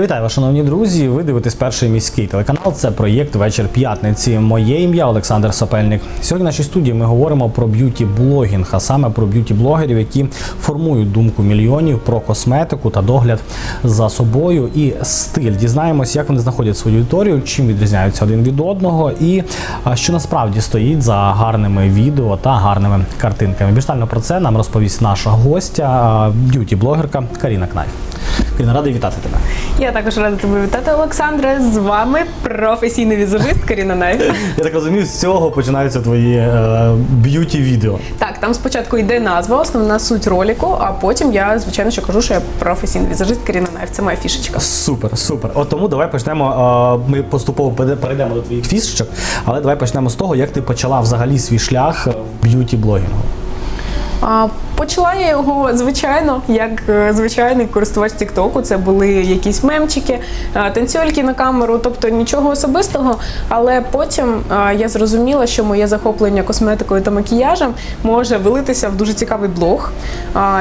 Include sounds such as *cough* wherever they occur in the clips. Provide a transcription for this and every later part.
Я вітаю вас, шановні друзі. Ви дивитесь перший міський телеканал. Це проєкт Вечір п'ятниці. Моє ім'я Олександр Сапельник. Сьогодні в нашій студії ми говоримо про б'юті-блогінг, а саме про б'юті-блогерів, які формують думку мільйонів про косметику та догляд за собою і стиль. Дізнаємось, як вони знаходять свою аудиторію, чим відрізняються один від одного, і що насправді стоїть за гарними відео та гарними картинками. Більш про це нам розповість наша гостя, б'юті-блогерка Каріна Кнайф. Каріна, радий вітати тебе. Я також рада тебе вітати, Олександре. З вами професійний візажист Каріна Най. *laughs* Я так розумію, з цього починаються твої е, б'юті-відео. Так, там спочатку йде назва, основна суть ролику, а потім я, звичайно, що кажу, що я професійний візажист Каріна Найв. Це моя фішечка. Супер, супер. От тому давай почнемо. е, Ми поступово перейдемо до твоїх фішечок, але давай почнемо з того, як ти почала взагалі свій шлях в б'юті-блогінгу. Почала я його, звичайно, як е, звичайний користувач Тіктоку. Це були якісь мемчики, е, танцюльки на камеру, тобто нічого особистого. Але потім е, я зрозуміла, що моє захоплення косметикою та макіяжем може вилитися в дуже цікавий блог.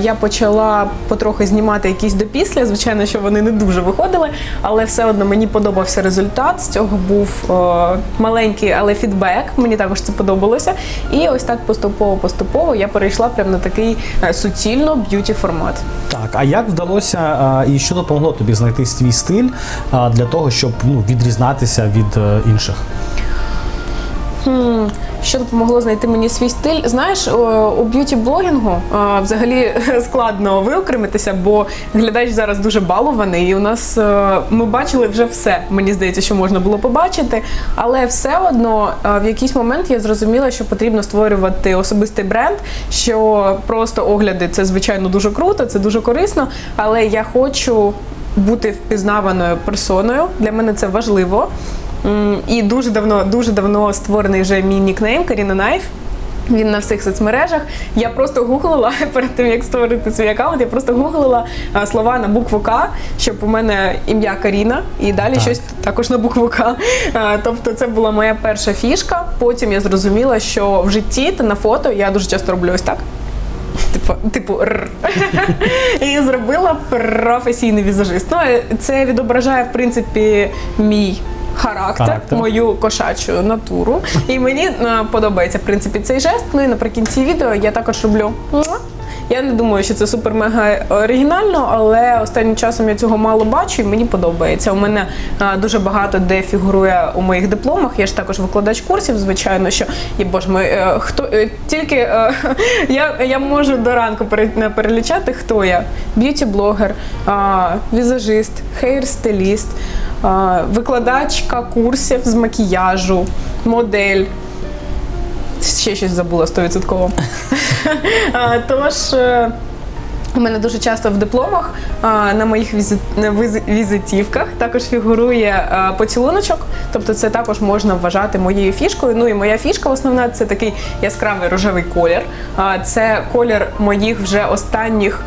Я почала потрохи знімати якісь допісля. Звичайно, що вони не дуже виходили, але все одно мені подобався результат. З цього був маленький, але фідбек. Мені також це подобалося. І ось так поступово-поступово я перейшла прямо на такий суцільно б'юті формат. Так, а як вдалося е, і що допомогло тобі знайти свій стиль е, для того, щоб ну, відрізнатися від е, інших? Що допомогло знайти мені свій стиль? Знаєш, у б'юті-блогінгу взагалі *laughs* складно виокремитися, бо глядач зараз дуже балований, і у нас е, ми бачили вже все. Мені здається, що можна було побачити. Але все одно е, в якийсь момент я зрозуміла, що потрібно створювати особистий бренд. Що просто огляди це звичайно дуже круто, це дуже корисно, але я хочу бути впізнаваною персоною. Для мене це важливо. І дуже давно, дуже давно створений вже мій нікнейм Каріна Найф. Він на всіх соцмережах. Я просто гуглила *laughs* перед тим, як створити свій аккаунт, я просто гуглила слова на букву К, щоб у мене ім'я Каріна, і далі Так. щось також на букву К. Тобто це була моя перша фішка. Потім я зрозуміла, що в житті та на фото я дуже часто роблю ось так. Типу, типу р. *laughs* і зробила професійний візажист. Ну, це відображає, в принципі, мій характер, Характер. мою кошачу натуру. І мені е, подобається, в принципі, цей жест. Ну і наприкінці відео я також роблю. Я не думаю, що це супер-мега оригінально, але останнім часом я цього мало бачу і мені подобається. У мене дуже багато де фігурує у моїх дипломах. Я ж також викладач курсів, звичайно, що і боже мой, е, хто е, тільки е, *laughs* я, я можу до ранку перелічати, хто я: б'юті-блогер, візажист, хейр-стиліст, викладачка курсів з макіяжу, модель. Ще щось забула 100%. *laughs* Тож. е, У мене дуже часто в дипломах на моїх візит, візитівках також фігурує поцілуночок, тобто це також можна вважати моєю фішкою. Ну і моя фішка основна це такий яскравий рожевий колір. Це колір моїх вже останніх.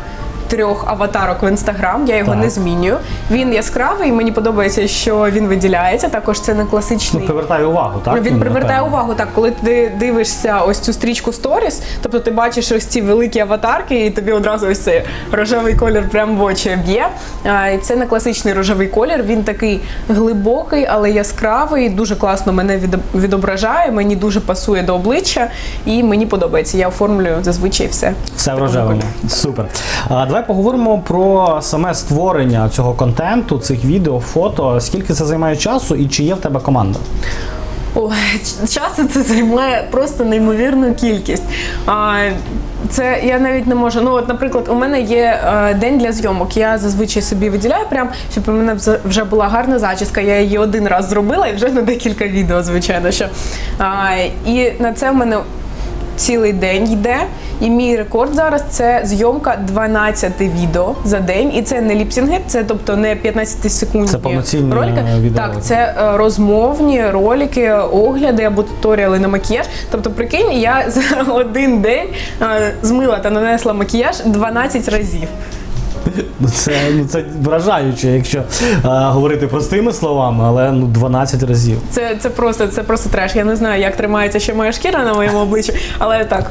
Трьох аватарок в інстаграм, я його Так. не змінюю. Він яскравий, мені подобається, що він виділяється. Також це не Ну, класичний. привертає увагу, так? Він привертає увагу так, коли ти дивишся ось цю стрічку сторіс, тобто ти бачиш ось ці великі аватарки, і тобі одразу ось цей рожевий колір прямо в очі б'є. Це не класичний рожевий колір, він такий глибокий, але яскравий, дуже класно мене відображає, мені дуже пасує до обличчя, і мені подобається. Я оформлюю зазвичай все. Все в рожевому. Супер. Давай поговоримо про саме створення цього контенту, цих відео, фото. Скільки це займає часу і чи є в тебе команда? Ч- часу це займає просто неймовірну кількість. А, це я навіть не можу. Ну, от, наприклад, у мене є е, день для зйомок. Я зазвичай собі виділяю, прям, щоб у мене вже була гарна зачіска. Я її один раз зробила і вже на декілька відео, звичайно. Що. А, і на це в мене цілий день йде. І мій рекорд зараз це зйомка 12 відео за день. І це не ліпсінги, це тобто не 15 секундні Це повноцінні, ролики. відео. Так, це е, розмовні ролики, огляди або туторіали на макіяж. Тобто, прикинь, я *laughs* за один день е, змила та нанесла макіяж 12 разів. Ну це, ну, це вражаюче, якщо а, говорити простими словами, але ну 12 разів. Це, це просто це просто треш. Я не знаю, як тримається ще моя шкіра на моєму обличчі, але так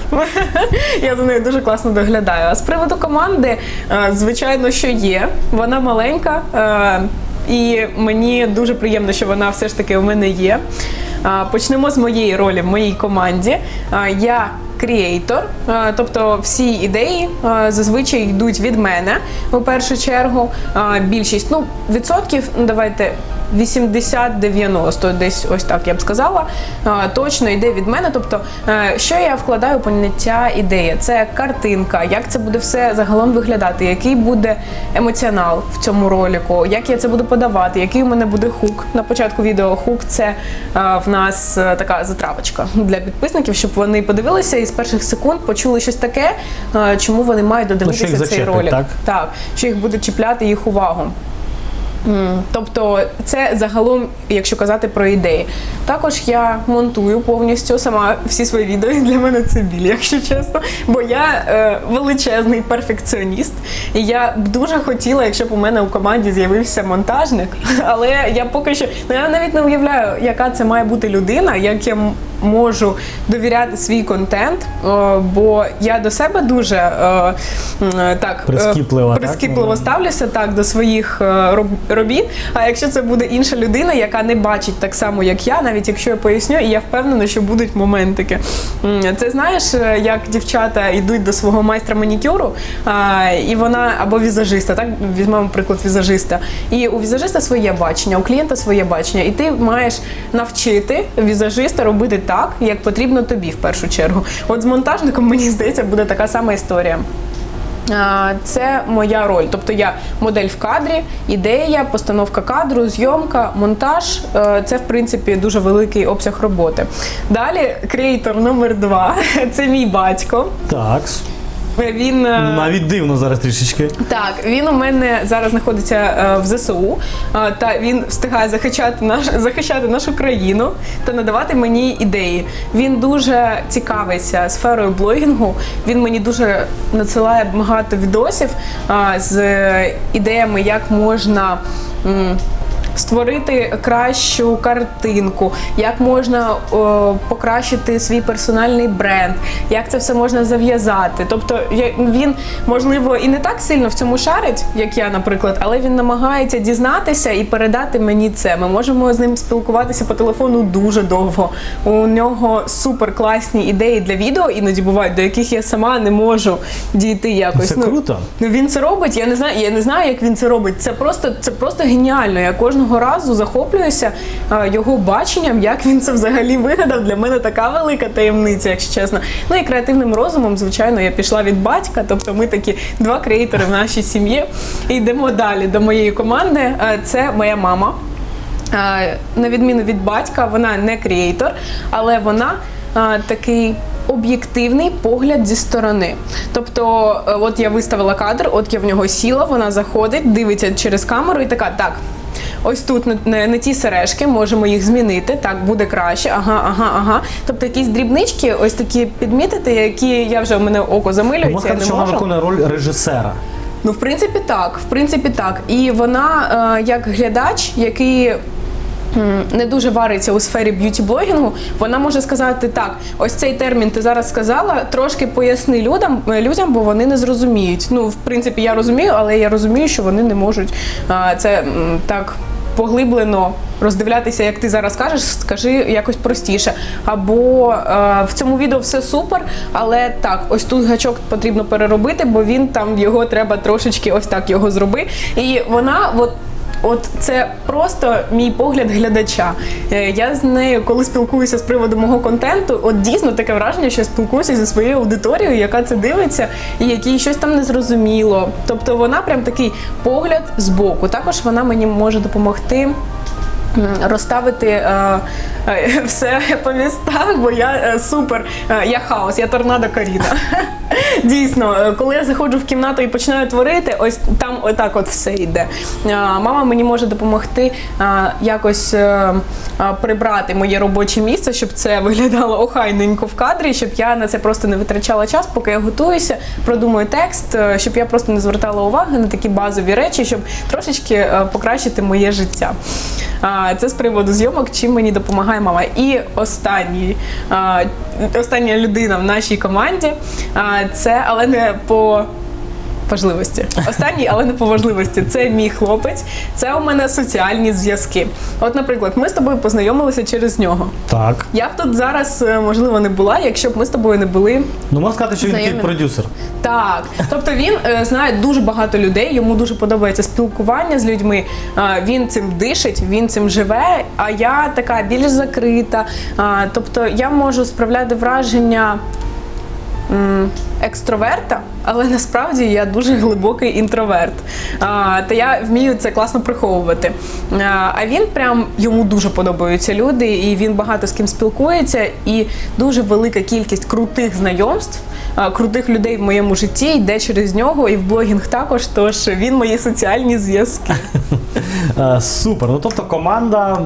я за нею дуже класно доглядаю. А з приводу команди, е, звичайно, що є. Вона маленька. е, і мені дуже приємно, що вона все ж таки у мене є. Почнемо з моєї ролі в моїй команді. Я кріейтор, тобто всі ідеї зазвичай йдуть від мене у першу чергу. Більшість, ну, відсотків, ну, давайте. 80-90, десь ось так я б сказала, точно йде від мене. Тобто, е, що я вкладаю у поняття ідея? Це картинка, як це буде все загалом виглядати, який буде емоціонал в цьому ролику, як я це буду подавати, який у мене буде хук. На початку відео хук це е, в нас е, така затравочка для підписників, щоб вони подивилися і з перших секунд почули щось таке, чому вони мають додивитися їх цей зачепить, ролик. так? так, що їх буде чіпляти їх увагу. М, Тобто це загалом, якщо казати про ідеї. Також я монтую повністю сама всі свої відео. І для мене це біль, якщо чесно. Бо я е, величезний перфекціоніст, і я б дуже хотіла, якщо б у мене у команді з'явився монтажник. Але я поки що ну, я навіть не уявляю, яка це має бути людина, як я можу довіряти свій контент. е, бо я до себе дуже е, так е, так? прискіпливо ставлюся так до своїх робіт. А якщо це буде інша людина, яка не бачить так само, як я, навіть якщо я поясню, і я впевнена, що будуть моментики. Це знаєш, як дівчата йдуть до свого майстра манікюру, і вона або візажиста, так візьмемо приклад візажиста. І у візажиста своє бачення, у клієнта своє бачення, і ти маєш навчити візажиста робити так, як потрібно тобі в першу чергу. От з монтажником мені здається буде така сама історія. Це моя роль. Тобто я модель в кадрі, ідея, постановка кадру, зйомка, монтаж. Е, Це в принципі дуже великий обсяг роботи. Далі креатор номер два *laughs* це мій батько. Так, Він е, навіть дивно зараз трішечки. так, він у мене зараз знаходиться е, в ЗСУ, е, та він встигає захищати наш захищати нашу країну та надавати мені ідеї. Він дуже цікавиться сферою блогінгу. Він мені дуже надсилає багато відосів е, з ідеями, як можна. Створити кращу картинку, як можна о, покращити свій персональний бренд, як це все можна зав'язати. Тобто він, можливо, і не так сильно в цьому шарить, як я, наприклад, але він намагається дізнатися і передати мені це. Ми можемо з ним спілкуватися по телефону дуже довго. У нього супер класні ідеї для відео, іноді бувають, до яких я сама не можу дійти якось. Це круто. Ну він це робить. Я не знаю, я не знаю, як він це робить. Це просто це просто геніально. Я кожного разу захоплююся а, його баченням, як він це взагалі вигадав. Для мене така велика таємниця, якщо чесно. Ну і креативним розумом, звичайно, я пішла від батька. Тобто, ми такі два креатори в нашій сім'ї. І йдемо далі до моєї команди. А, Це моя мама. А, На відміну від батька, вона не креатор, але вона такий. Об'єктивний погляд зі сторони. Тобто, е, от я виставила кадр, от я в нього сіла, вона заходить, дивиться через камеру і така, так. Ось тут не, не, ті сережки, можемо їх змінити. Так буде краще. Ага, ага, ага. Тобто якісь дрібнички, ось такі підмітити, які я вже у мене око замилюється. Можна сказати, що вона виконує роль режисера. Ну, в принципі, так. В принципі, так. І вона, е, як глядач, який. Не дуже вариться у сфері б'юті-блогінгу, вона може сказати так: ось цей термін ти зараз сказала, трошки поясни людям, е, людям, бо вони не зрозуміють. Ну, в принципі, я розумію, але я розумію, що вони не можуть а, це так поглиблено роздивлятися, як ти зараз кажеш, скажи якось простіше. Або е, в цьому відео все супер, але так, ось тут гачок потрібно переробити, бо він там його треба трошечки ось так його зроби. І вона от. От це просто мій погляд глядача. Е, Я з нею, коли спілкуюся з приводу мого контенту, от дійсно таке враження, що я спілкуюся зі своєю аудиторією, яка це дивиться, і якій щось там не зрозуміло. Тобто вона прям такий погляд з боку. Також вона мені може допомогти. Розставити е, е, *laughs* все по містах, бо я е, супер, е, я хаос, я торнадо Каріна. *laughs* Дійсно, е, коли я заходжу в кімнату і починаю творити, ось там отак от все йде. Мама мені може допомогти якось е, прибрати моє робоче місце, щоб це *laughs* виглядало охайненько в кадрі, щоб я на це просто не витрачала час, поки я готуюся, продумую текст, е, щоб я просто не звертала уваги на такі базові речі, щоб трошечки покращити моє життя. Це з приводу зйомок, чим мені допомагає мама. І останній, остання людина в нашій команді, це але не по важливості. Останній, але не по важливості. Це мій хлопець, це у мене соціальні зв'язки. От, наприклад, ми з тобою познайомилися через нього. Так. Я б тут зараз, е, можливо, не була, якщо б ми з тобою не були Ну можна сказати, що він такий продюсер. так, тобто він е, знає дуже багато людей, йому дуже подобається спілкування з людьми. А, він цим дишить, він цим живе. А я така більш закрита. А, тобто я можу справляти враження. Екстроверта, але насправді я дуже глибокий інтроверт. А, та я вмію це класно приховувати. А, він прям йому дуже подобаються люди, і він багато з ким спілкується, і дуже велика кількість крутих знайомств, крутих людей в моєму житті йде через нього, і в блогінг також. Тож він мої соціальні зв'язки. *laughs* Супер. Ну тобто команда.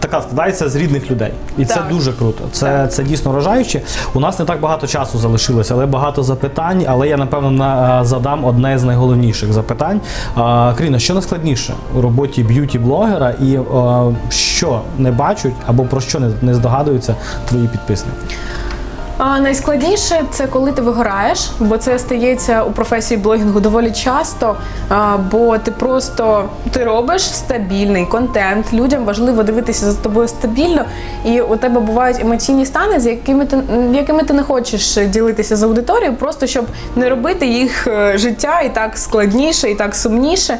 Така складається з рідних людей, і це дуже круто. Це, Так. це дійсно вражаюче. У нас не так багато часу залишилося, але багато запитань. Але я напевно на, е, задам одне з найголовніших запитань. А, Кріна, що найскладніше у роботі б'юті-блогера, і а, що не бачать або про що не, не здогадуються твої підписники? Найскладніше це коли ти вигораєш, бо це стається у професії блогінгу доволі часто. Бо ти просто ти робиш стабільний контент. Людям важливо дивитися за тобою стабільно, і у тебе бувають емоційні стани, з якими ти якими ти не хочеш ділитися з аудиторією, просто щоб не робити їх е, життя і так складніше, і так сумніше.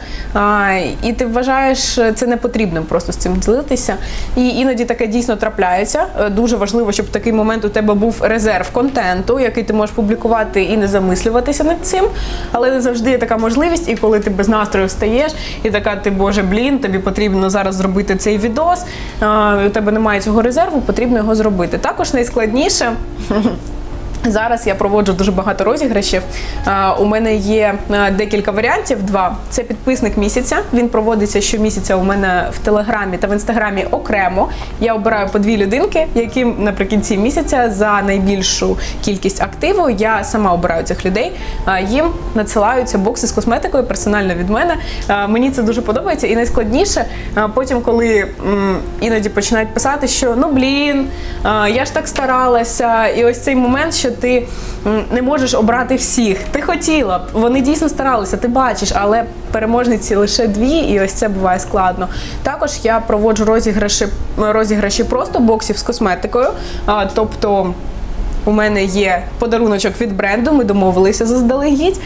І ти вважаєш це непотрібним просто з цим ділитися. І іноді таке дійсно трапляється. Е, Дуже важливо, щоб такий момент у тебе був резерв контенту, який ти можеш публікувати і не замислюватися над цим. Але не завжди є така можливість, і коли ти без настрою встаєш, і така ти, боже, блін, тобі потрібно зараз зробити цей відос. У тебе немає цього резерву, потрібно його зробити. Також найскладніше. Зараз я проводжу дуже багато розіграшів. У мене є е, декілька варіантів. Два це підписник місяця. Він проводиться щомісяця у мене в телеграмі та в інстаграмі окремо. Я обираю по дві людинки, яким наприкінці місяця за найбільшу кількість активу я сама обираю цих людей. Їм надсилаються бокси з косметикою персонально від мене. Мені це дуже подобається. І найскладніше потім, коли іноді починають писати, що ну блін, я ж так старалася, і ось цей момент, що ти не можеш обрати всіх. Ти хотіла б, вони дійсно старалися, ти бачиш, але переможниці лише дві, і ось це буває складно. Також я проводжу розіграші, розіграші просто боксів з косметикою, тобто. У мене є подаруночок від бренду, ми домовилися заздалегідь.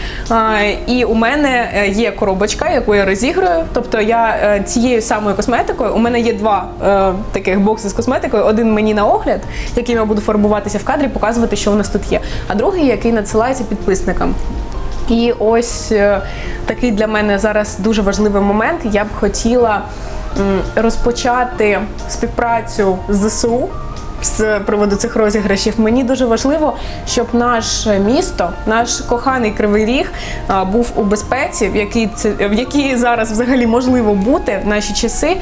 І у мене е, є коробочка, яку я розіграю. Тобто я е, цією самою косметикою, у мене є два е, таких бокси з косметикою. Один мені на огляд, яким я буду фарбуватися в кадрі, показувати, що у нас тут є. А другий, який надсилається підписникам. І ось такий для мене зараз дуже важливий момент. Я б хотіла розпочати співпрацю з ЗСУ. З приводу цих розіграшів мені дуже важливо, щоб наше місто, наш коханий кривий ріг був у безпеці, в якій це в якій зараз взагалі можливо бути в наші часи.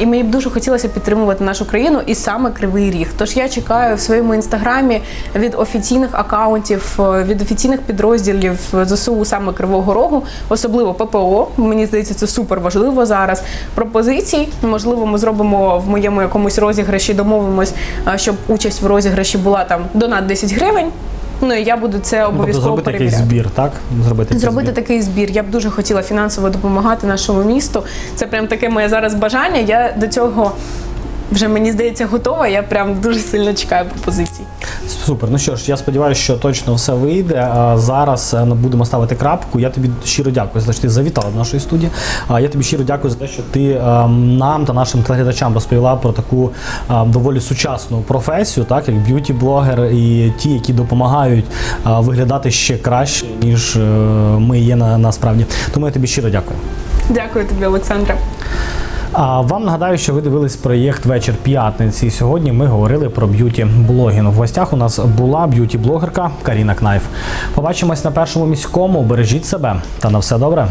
І мені б дуже хотілося підтримувати нашу країну і саме кривий ріг. Тож я чекаю в своєму інстаграмі від офіційних акаунтів, е, від офіційних підрозділів ЗСУ саме Кривого Рогу, особливо ППО. Мені здається, це супер важливо зараз. Пропозицій можливо, ми зробимо в моєму якомусь розіграші, домовимось, щоб участь в розіграші була там донат 10 гривень. Ну і я буду це Ну, тобто обов'язково зробити якийсь перевіряти. збір, так? Зробити, якийсь Зробити збір. такий збір. Я б дуже хотіла фінансово допомагати нашому місту. Це прям таке моє зараз бажання. Я до цього вже мені здається готова. Я прям дуже сильно чекаю пропозицій. Супер. Ну що ж, я сподіваюся, що точно все вийде. Зараз е, будемо ставити крапку. Я тобі щиро дякую за те, що ти завітала до нашої студії. Я тобі щиро дякую за те, що ти нам та нашим телеглядачам розповіла про таку е, доволі сучасну професію, так як б'юті-блогер і ті, які допомагають е, виглядати ще краще, ніж ми є на, насправді. Тому я тобі щиро дякую. Дякую тобі, Олександре. А вам нагадаю, що ви дивились проєкт Вечір п'ятниці. І Сьогодні ми говорили про б'юті блогінг. В гостях у нас була б'юті-блогерка Каріна Кнайф. Побачимось на першому міському. Бережіть себе та на все добре.